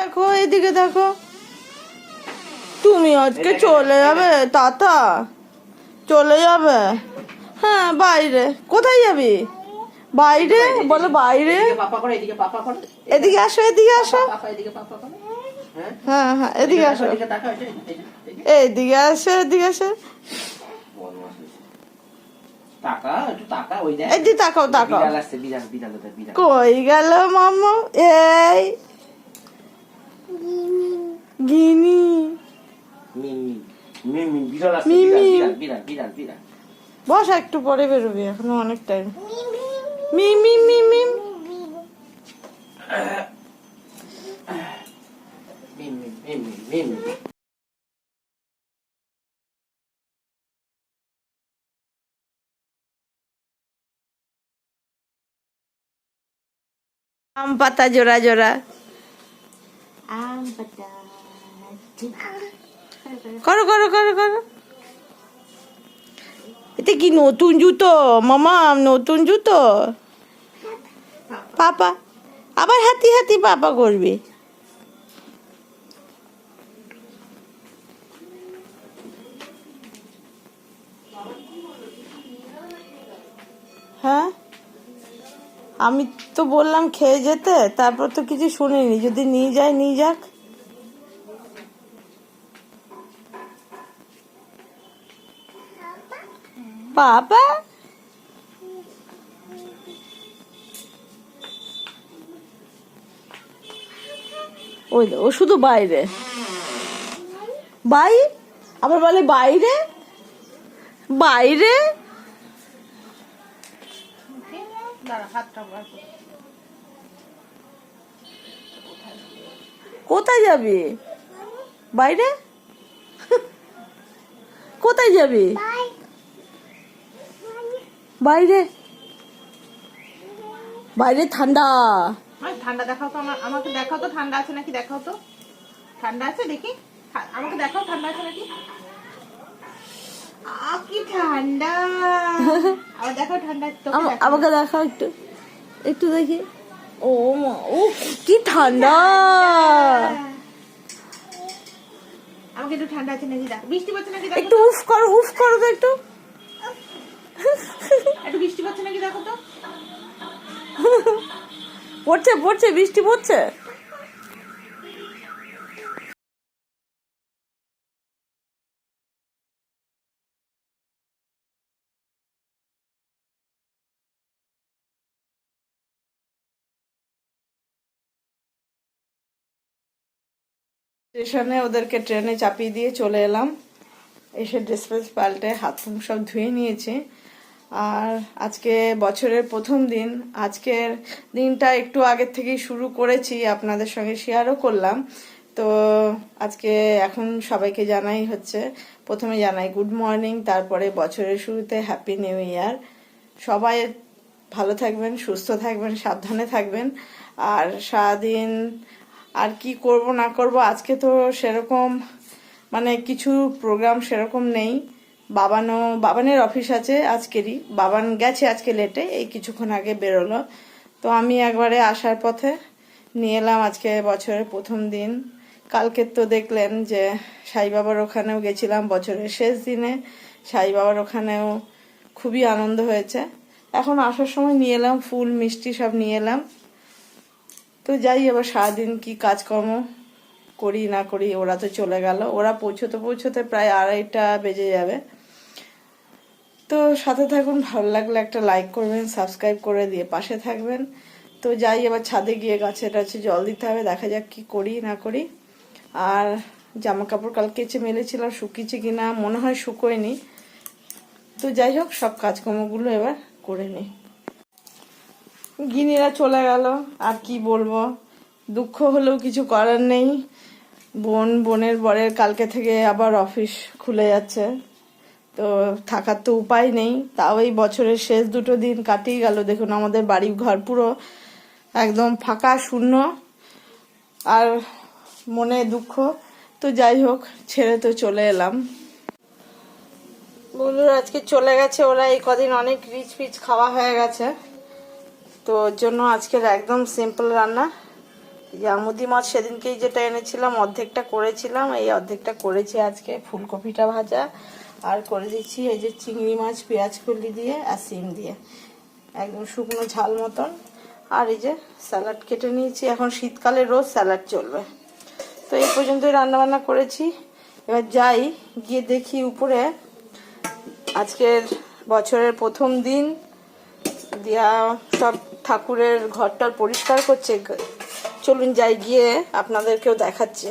দেখো এদিকে দেখো। তুমি আজকে চলে যাবে তাতা? চলে যাবে? হ্যাঁ বাইরে। কোথায় যাবি? বাইরে? বলো বাইরে। এদিকে আসো এদিকে আসো। হ্যাঁ হ্যাঁ এদিকে আসো। এদিকে এই এই এই আসো এদিকে আসো এদিকে তাকাও তাকাও। কই গেল মামা এই। গিনি। মিমি মিমি বিড়াল আসছে মিমি। বিড়াল বিড়াল বিড়াল বিড়াল বস একটু পরে বেরোবি এখনও অনেক টাইম মিমি মিমি মিমি। আম পাতা জোড়া জোড়া। করো করো করো করো। এতে কি নতুন জুতো? মামা, নতুন জুতো? পাপা, আবার হাতি হাতি পাপা করবে। হ্যাঁ? আমি তো বললাম খেয়ে যেতে, তারপর তো কিছু শুনিনি। যদি নিয়ে যায়, নিয়ে যাক। বাবা! ওই ও শুধু বাইরে। বাই? আবার বলে বাইরে? বাইরে? কোথায় যাবি? বাইরে? কোথায় যাবি? বাইরে। বাইরে ঠান্ডা। ঠান্ডা দেখাও তো আমার আমাকে দেখাও তো ঠান্ডা আছে নাকি দেখাও তো। ঠান্ডা আছে দেখি। আমাকে দেখাও ঠান্ডা আছে নাকি। আ, কি ঠান্ডা। আমাকে দেখাও একটু। একটু দেখি। ও মা ও কি ঠান্ডা! আমাকে একটু ঠান্ডা আছে নাকি দেখ। বৃষ্টি পড়ছে নাকি একটু উফ করো উফ করো তো একটু। একটু বৃষ্টি পড়ছে নাকি দেখো তো। পড়ছে পড়ছে বৃষ্টি পড়ছে। স্টেশনে ওদেরকে ট্রেনে চাপিয়ে দিয়ে চলে এলাম। এসে ড্রেস ফ্রেস পাল্টে হাত মুখ সব ধুয়ে নিয়েছি। আর আজকে বছরের প্রথম দিন। আজকের দিনটা একটু আগের থেকেই শুরু করেছি, আপনাদের সঙ্গে শেয়ারও করলাম। তো আজকে এখন সবাইকে জানাই হচ্ছে, প্রথমে জানাই গুড মর্নিং তারপরে বছরের শুরুতে হ্যাপি নিউ ইয়ার সবাই ভালো থাকবেন, সুস্থ থাকবেন, সাবধানে থাকবেন। আর সারাদিন আর কি করব, না করব, আজকে তো সেরকম মানে কিছু প্রোগ্রাম সেরকম নেই। বাবানও বাবানের অফিস আছে আজকেরই। বাবান গেছে আজকে লেটে এই কিছুক্ষণ আগে বেরোলো। তো আমি একবারে আসার পথে নিয়ে এলাম আজকে বছরের প্রথম দিন। কালকে তো দেখলেন যে সাই বাবার ওখানেও গেছিলাম বছরের শেষ দিনে। সাই বাবার ওখানেও খুবই আনন্দ হয়েছে। এখন আসার সময় নিয়ে এলাম, ফুল, মিষ্টি সব নিয়ে এলাম। তো যাই, এবার সারাদিন কি কাজকর্ম করি না করি, ওরা তো চলে গেল। ওরা পৌঁছতে পৌঁছতে প্রায় আড়াইটা বেজে যাবে। তো সাথে থাকুন, ভালো লাগলে একটা লাইক করবেন সাবস্ক্রাইব করে দিয়ে পাশে থাকবেন। তো যাই, এবার ছাদে গিয়ে গাছে টাছে জল দিতে হবে, দেখা যাক কি করি না করি। আর জামা কাপড় কালকে কেচে মেলেছিলাম, শুকিয়েছে কিনা, মনে হয় শুকোয়নি। তো যাই হোক, সব কাজকর্মগুলো এবার করে নিই। গিনিরা চলে গেল। আর কি বলব? দুঃখ হলেও কিছু করার নেই। বোন, বোনের বরের কালকে থেকে আবার অফিস খুলে যাচ্ছে। তো থাকার তো উপায় নেই। তাও এই বছরের শেষ দুটো দিন কাটিয়ে গেল। দেখুন, আমাদের বাড়ি ঘর পুরো একদম ফাঁকা, শূন্য। আর মনে দুঃখ। তো যাই হোক, ছেড়ে তো চলে এলাম। বন্ধুরা, আজকে চলে গেছে। ওরা এই কদিন অনেক রিচ ফিচ খাওয়া হয়ে গেছে। তো ওর জন্য আজকের একদম সিম্পল রান্না। আমুদি মাছ সেদিনকেই যেটা এনেছিলাম, অর্ধেকটা করেছিলাম, এই অর্ধেকটা করেছি আজকে ফুলকপিটা ভাজা। আর করে দিচ্ছি এই যে চিংড়ি মাছ, পেঁয়াজ কলি দিয়ে আর সিম দিয়ে। একদম শুকনো ঝাল মতন। আর এই যে স্যালাড কেটে নিয়েছি। এখন শীতকালে রোজ স্যালাড চলবে। তো এই পর্যন্তই রান্নাবান্না করেছি। এবার যাই, গিয়ে দেখি উপরে আজকের বছরের প্রথম দিন। দিয়া সব ঠাকুরের ঘরটার পরিষ্কার করছে। চলুন যাই গিয়ে আপনাদেরকেও দেখাচ্ছে।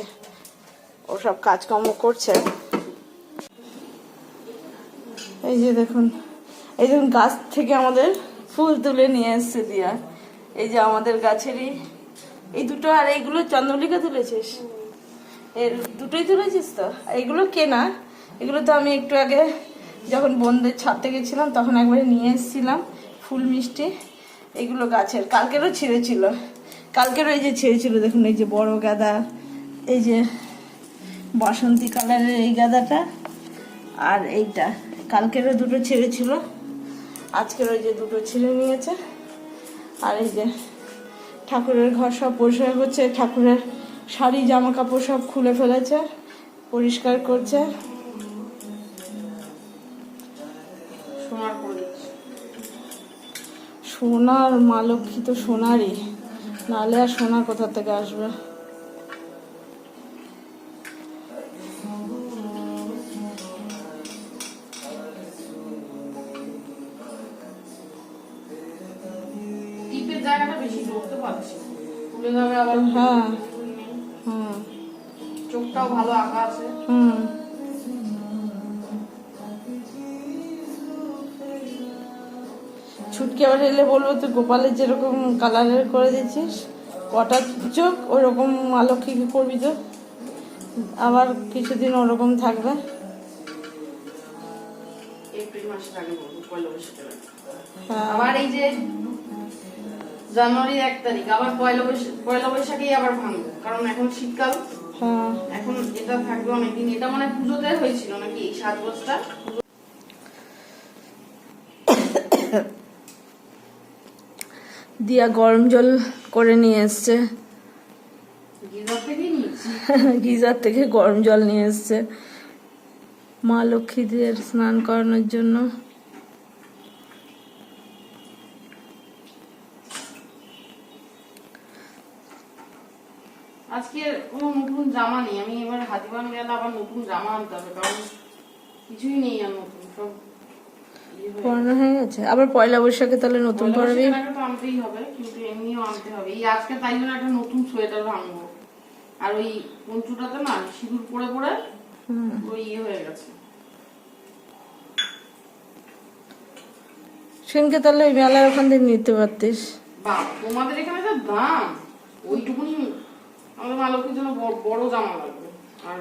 ও সব কাজকর্ম করছে। এই যে দেখুন, এই দেখুন গাছ থেকে আমাদের ফুল তুলে নিয়ে এসছে দিয়া। এই যে আমাদের গাছেরই, এই দুটো আর এইগুলো চন্দ্রলিকা তুলেছিস? এর দুটোই তুলেছিস তো? এইগুলো কেনা? এগুলো তো আমি একটু আগে যখন বোনদের ছাদতে গেছিলাম, তখন একবারে নিয়ে এসেছিলাম ফুল মিষ্টি। এগুলো গাছের, কালকেরও ছিঁড়েছিল কালকেরও এই যে ছিঁড়েছিল দেখুন এই যে বড় গাদা, এই যে বাসন্তী কালারের এই গাদাটা আর এইটা। কালকেরও দুটো ছেড়েছিল আজকের ওই যে দুটো ছিঁড়ে নিয়েছে। আর এই যে ঠাকুরের ঘর সব পরিষ্কার করছে, ঠাকুরের শাড়ি জামা কাপড় সব খুলে ফেলেছে, পরিষ্কার করছে। সোনার মা লক্ষ্মী তো সোনারই। নাহলে আর সোনা কোথা থেকে আসবে? আবার এলে বলব তুই গোপালের যেরকম কালারের করে দিয়েছিস কটা চোখ ওরকম মা লক্ষ্মীকে করবি তো আবার কিছুদিন ওরকম থাকবে। হ্যাঁ। আবার এই যে জানুয়ারির এক তারিখ আবার পয়লা বৈশাখ পয়লা বৈশাখেই আবার ভাঙবো কারণ এখন শীতকাল। হ্যাঁ। এখন এটা থাকবে অনেকদিন এটা মানে পুজোতে হয়েছিল নাকি এই সাত বছরটা? দিয়া গরম জল করে নিয়ে এসছে। গিজার থেকে গরম জল নিয়ে এসছে। মা লক্ষ্মীদের স্নান করানোর জন্য। আজকে নতুন জামা নেই। আমি এবার হাতিবান গেলে আবার নতুন জামা আনতে হবে, কারণ কিছুই নেই আর নতুন, সব পড়ানো হয়ে গেছে? আবার পয়লা বৈশাখে তাহলে নতুন পড়বি? আনতেই হবে কিন্তু এমনিও আনতে হবে। এই আজকে তাই জন্য একটা নতুন সোয়েটার ভাঙবো আর ওই পঞ্চুটাতে না সিঁদুর পরে পরে ওই ইয়ে হয়ে গেছে। সেদিনকে তাহলে ওই মেলার ওখান থেকে নিতে পারতিস। তোমাদের এখানে যা দাম। ওইটুকুনি আমাদের মা লক্ষ্মীর জন্য বড় জামা লাগবে। আর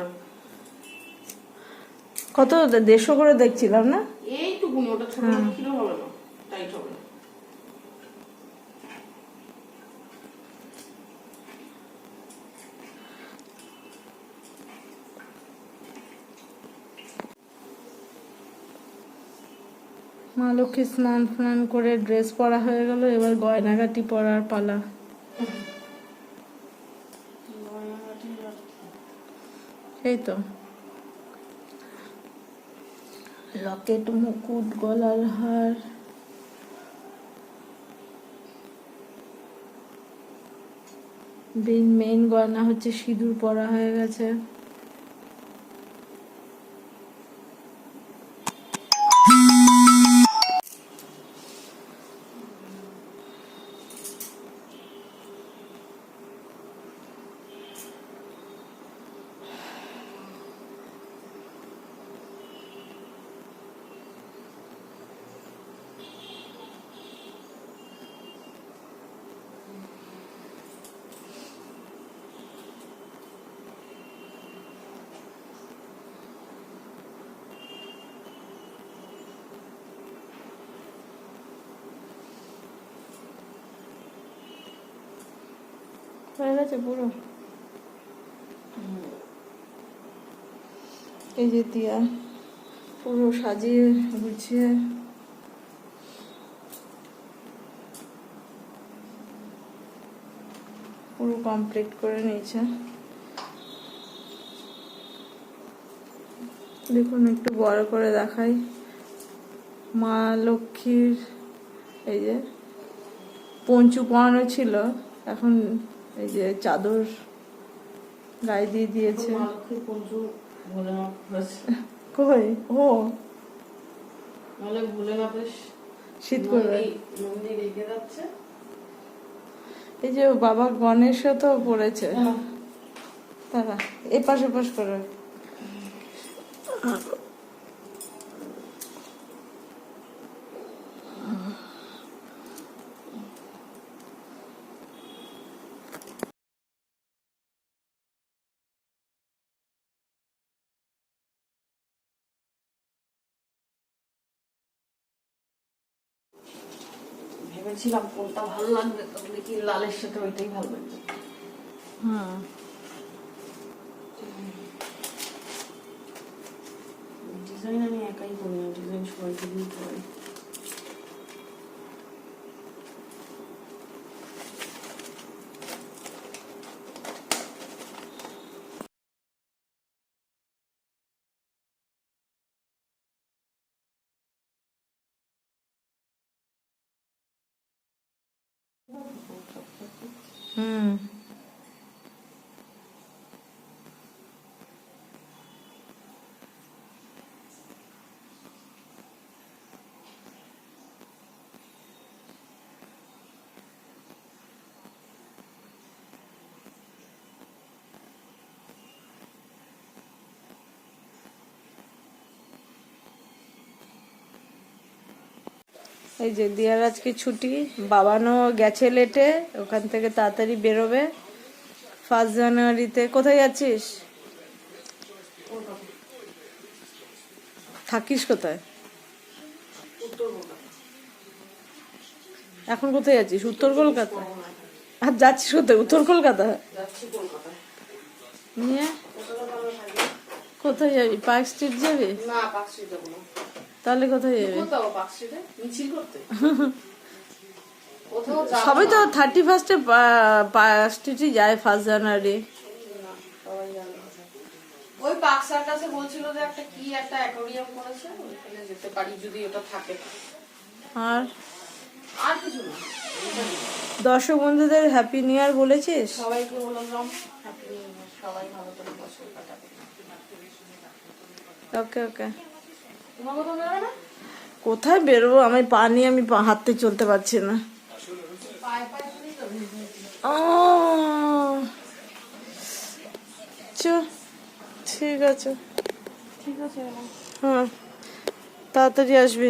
কত দেড়শো করে দেখছিলাম না? এইটুকুনি ওটা ছোট কিলো হবে না টাইট হবে মা লক্ষ্মী স্নান ফ্নান করে ড্রেস পরা হয়ে গেল এবার গয়নাগাটি পরার পালা। এই তো। লকেট মুকুট গলার হার। মেন গয়না হচ্ছে সিঁদুর পরা হয়ে গেছে। হয়ে গেছে পুরো। এই যে দিয়া, পুরো সাজিয়ে গুছিয়ে। পুরো কমপ্লিট করে নিয়েছে। দেখুন, একটু বড় করে দেখাই। মা লক্ষ্মীর, এই যে, পঞ্চু পরানো ছিল, এখন এই যে চাদর গায়ে দিয়ে দিয়েছে। কই? ও। শীত করবে। এই যে বাবা গণেশও তো পড়েছে। তারা এপাশ ওপাশ করে। ভেবেছিলাম কোনটা ভালো লাগবে তো দেখি লালের সাথে ওইটাই ভালো লাগবে। হুম। ডিজাইন আমি একাই করি না ডিজাইন সবাইকে দিয়ে পারি হুম এই যে দিয়ার আজকে ছুটি। বাবানও গেছে লেটে ওখান থেকে তাড়াতাড়ি বেরোবে। ফার্স্ট জানুয়ারিতে। কোথায় যাচ্ছিস? থাকিস কোথায়? এখন কোথায় যাচ্ছিস? উত্তর কলকাতা আর যাচ্ছিস কোথায়? উত্তর কলকাতা নিয়ে? কোথায় যাবি? পার্ক স্ট্রিট যাবি? না পাকশি যাব না। তাহলে কোথায় যাবি? সবাই তো থার্টি ফার্স্টে স্ট্রিটই যায় ফার্স্ট জানুয়ারি না, সবাই জানে কোথায়। ওই পাকসার কাছে বলছিল যে একটা কি একটা অ্যাকোরিয়াম করেছে ওইখানে যেতে পারি যদি ওটা থাকে। আর? আর কিছু না দর্শক বন্ধুদের হ্যাপি নিউ ইয়ার বলেছিস? সবাইকে বললাম হ্যাপি সবাই ভালো করে বছর কাটাবে। ওকে ওকে তোমার কোথাও বেরোবে না কোথায় বেরোবো? আমি পা নিয়ে আমি হাঁটতে চলতে পারছি না। ঠিক আছে। ঠিক আছে হ্যাঁ তাড়াতাড়ি আসবি।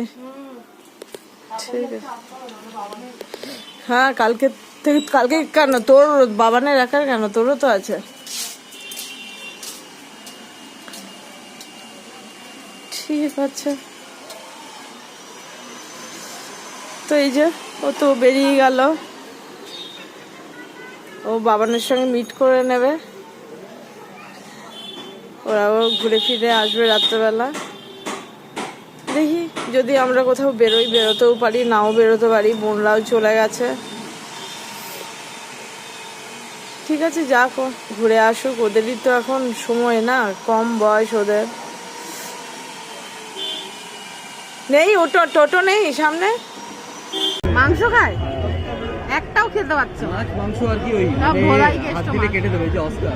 ঠিক আছে। হ্যাঁ কালকে থেকে কালকে কেন? তোর বাবানের একার কেন? তোরও তো আছে। তো এই যে, ও তো বেরিয়ে গেল। ও বাবানের সঙ্গে মিট করে নেবে। ওরাও ঘুরে ফিরে আসবে রাত্রেবেলা। দেখি, যদি আমরা কোথাও বেরোই, বেরোতেও পারি, নাও বেরোতে পারি, বোনরাও চলে গেছে। ঠিক আছে, যাক ঘুরে আসুক। ওদেরই তো এখন সময় না, কম বয়স ওদের। নেই ওটো টোটো নেই সামনে। মাংস খায়? একটাও খেতে পারছ মাছ মাংস আর কি ওই মানে ভোলাই গেস্ট দিলে কেটে দেবে যে অস্কার।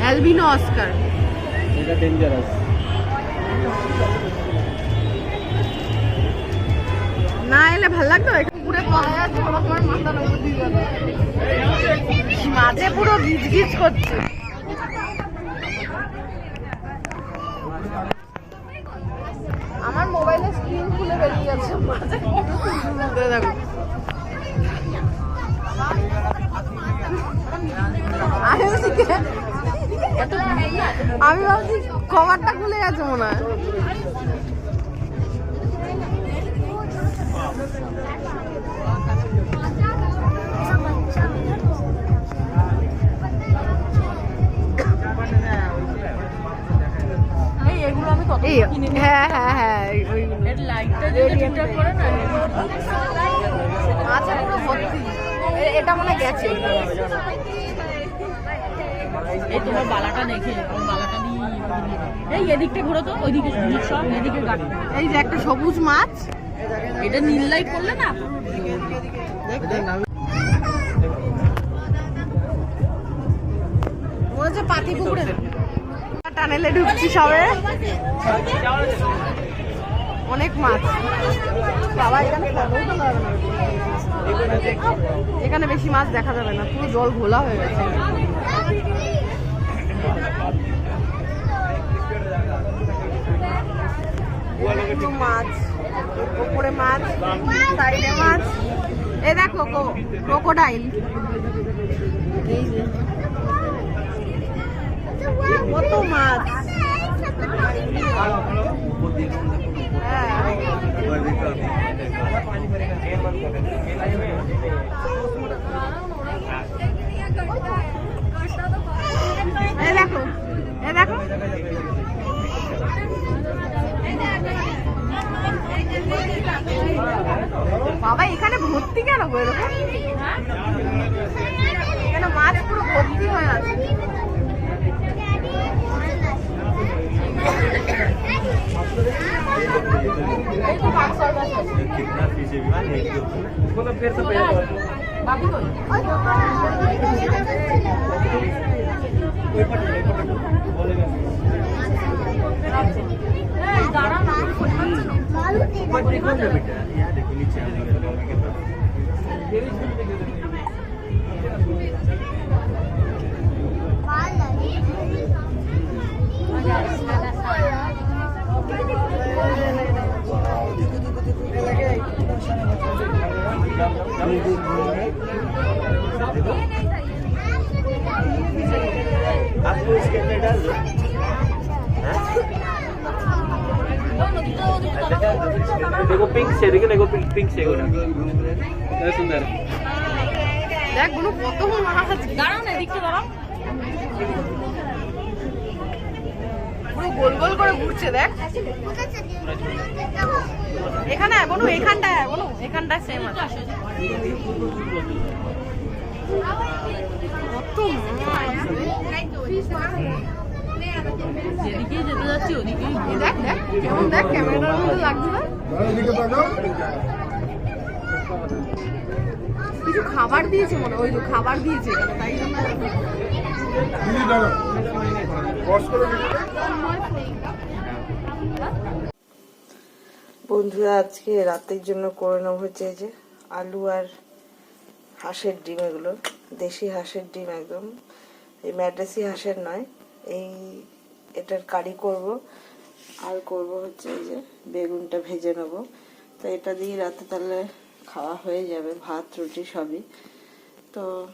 Albino Oscar. এটা ডেঞ্জারাস না এলে ভালো লাগতো? পুরো যাচ্ছে আমার মাথার উপর দিয়ে গেল মাঝে পুরো গিজ গিজ করছে আমার মোবাইলের স্ক্রিন খুলে বেরিয়ে কে- আমি ভাবছি কভারটা খুলে গেছে মনে হয়। এই হ্যাঁ হ্যাঁ হ্যাঁ আচ্ছা পুরো ভর্তি। এটা মনে গেছে। এই তোমার বালাটা দেখে বালাটা দিয়ে এই এদিকটা ঘোরো তো ওইদিকে সবুজ সব এদিকে গাড়ি এই যে একটা সবুজ মাছ। এটা নীল লাইট করলে না? মনে হচ্ছে পাতি পুকুরে। টানেলে ঢুকছি সবে। অনেক মাছ। বাবা, এখানে। এখানে বেশি মাছ দেখা যাবে না, পুরো জল ঘোলা হয়ে গেছে। মাছ উপরে মাছ, সাইডে মাছ। এ দেখো ক্রোকোডাইল এই যে কত মাছ? বাবা এখানে ভর্তি কেন গো এখানে মাছ পুরো ভর্তি হয়ে আছে? देखो पिंक से देखो देखो पिंक पिंक से गोरा बहुत সেদিকে দেখো পিঙ্ক পিঙ্ক সেগুলো। সুন্দর। দেখগুলো কত মাছ দাঁড়াও না এদিকে দাঁড়াও। পুরো গোল গোল করে ঘুরছে দেখ। এখানে বলো এখানটায় বলো এখানটায় সেম কত মাছ কিছু খাবার দিয়েছে মনে ওই তো খাবার দিয়েছে বন্ধুরা, আজকে রাতের জন্য করে নেব হচ্ছে যে আলু আর হাঁসের ডিম এগুলো। দেশি হাঁসের ডিম একদম। এই ম্যাড্রাসি হাঁসের নয় এই এটার কারি করব। আর করব হচ্ছে এই যে বেগুনটা ভেজে নেব। তো এটা দিয়ে রাতে তাহলে খাওয়া হয়ে যাবে, ভাত, রুটি সবই। তো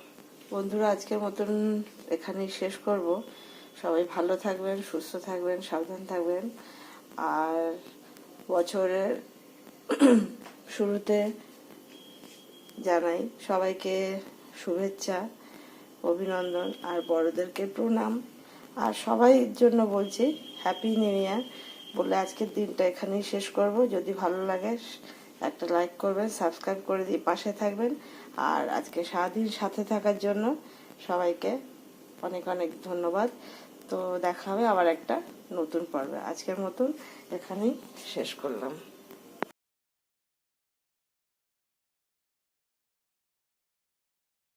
বন্ধুরা, আজকের মতন এখানেই শেষ করব। সবাই ভালো থাকবেন, সুস্থ থাকবেন, সাবধান থাকবেন। আর বছরের শুরুতে জানাই সবাইকে শুভেচ্ছা, অভিনন্দন, আর বড়দেরকে প্রণাম। আর সবাই জন্য বলছি হ্যাপি নিউ ইয়ার বলে আজকের দিনটা এখানেই শেষ করব। যদি ভালো লাগে, একটা লাইক করবেন সাবস্ক্রাইব করে দিয়ে পাশে থাকবেন। আর আজকে সারাদিন সাথে থাকার জন্য সবাইকে অনেক অনেক ধন্যবাদ। তো দেখা হবে আবার একটা নতুন পর্বে। আজকের মতন এখানেই শেষ করলাম।